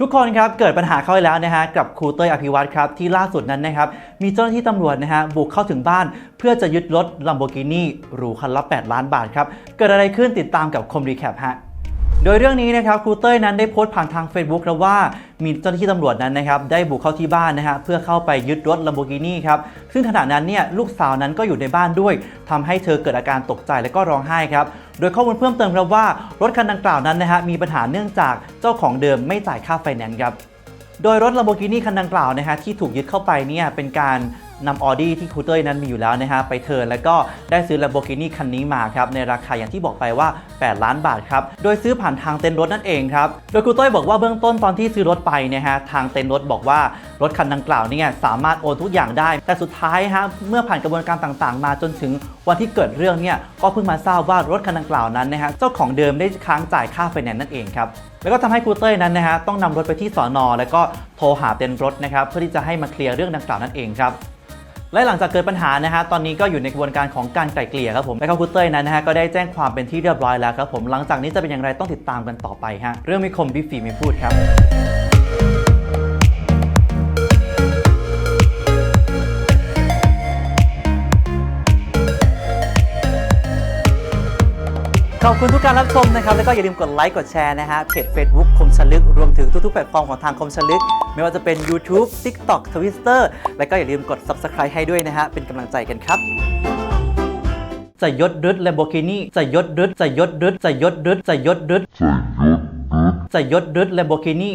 ทุกคนครับเกิดปัญหาเข้าไปแล้วนะฮะกับครูเต้ยอภิวัตรครับที่ล่าสุดนั้นนะครับมีเจ้าหน้าที่ตำรวจนะฮะบุกเข้าถึงบ้าน เพื่อจะยึดรถลัมโบกินีหรูคันละ 8 ล้านบาทครับเกิดอะไรขึ้นติดตามกับคมรีแคปฮะ ดยเรื่องนี้นะครับครูเต้ยนั้นได้โพสต์ผ่านทาง Facebook แล้วว่ามีเจ้าหน้าที่ตำรวจนั้นนะครับได้บุกเข้าที่บ้านนะฮะเพื่อเข้าไปยึดรถ Lamborghini ครับซึ่งขณะนั้นเนี่ยลูกสาวนั้นก็อยู่ในบ้านด้วยทำให้เธอเกิดอาการตกใจและก็ร้องไห้ครับโดยข้อมูลเพิ่มเติมครับว่ารถคันดังกล่าวนั้นนะฮะมีปัญหาเนื่องจากเจ้าของเดิมไม่จ่ายค่าไฟแนนซ์ครับโดยรถ Lamborghini คันดังกล่าวนะฮะที่ถูกยึดเข้าไปเนี่ยเป็นการ นำออดี้ที่ครูเต้ยนั้นมีอยู่แล้วนะฮะไปเทิร์นแล้วก็ได้ซื้อ Lamborghini คันนี้มาครับในราคาอย่างที่บอกไปว่า 8 ล้านบาทครับโดยซื้อผ่านทางเต็นรถนั่นเองครับโดยครูเต้ยบอกว่าเบื้องต้นตอนที่ซื้อรถไปนี่ยฮะทางเต็นรถบอกว่ารถคันดังกล่าวเนี่ยสามารถโอนทุกอย่างได้ แต่สุดท้ายฮะเมื่อผ่านกระบวนการต่างๆ มาจนถึงวันที่เกิดเรื่องเนี่ยก็เพิ่งมาทราบว่ารถคันดังกล่าวนั้นนะฮะเจ้าของเดิมได้ค้างจ่ายค่าไฟแนนซ์นั่นเองครับแล้วก็ทำให้ครูเต้ยนั้นนะฮะต้องนำรถไปที่สอนอแล้วก็โทรหาเต็นรถนะครับเพื่อที่จะให้มาเคลียร์เรื่องดังกล่าวนั่นเองครับ และหลังจากเกิดปัญหานะฮะตอนนี้ก็อยู่ในกระบวนการของการไกล่เกลี่ยครับผมและก็ครูเต้ยนั้นนะฮะก็ได้แจ้งความเป็นที่เรียบร้อยแล้วครับผมหลังจากนี้จะเป็นอย่างไรต้องติดตามกันต่อไปฮะเรื่องมีคมบิฟฟี่ไม่พูดครับ ขอบคุณทุกการรับชมนะครับ แล้วก็อย่าลืมกดไลค์กดแชร์นะฮะเพจ Facebook คมชลึก รวมถึงทุกๆ แพลตฟอร์มของทางคมชลึก ไม่ว่าจะเป็น YouTube TikTok Twitter แล้วก็อย่าลืมกด Subscribe ให้ด้วยนะฮะเป็นกำลังใจกันครับจะยศดึด Lamborghini จะยศดึดจะยศดึดจะยศดึดจะยศดึดจะยศดึดแลมโบกินี่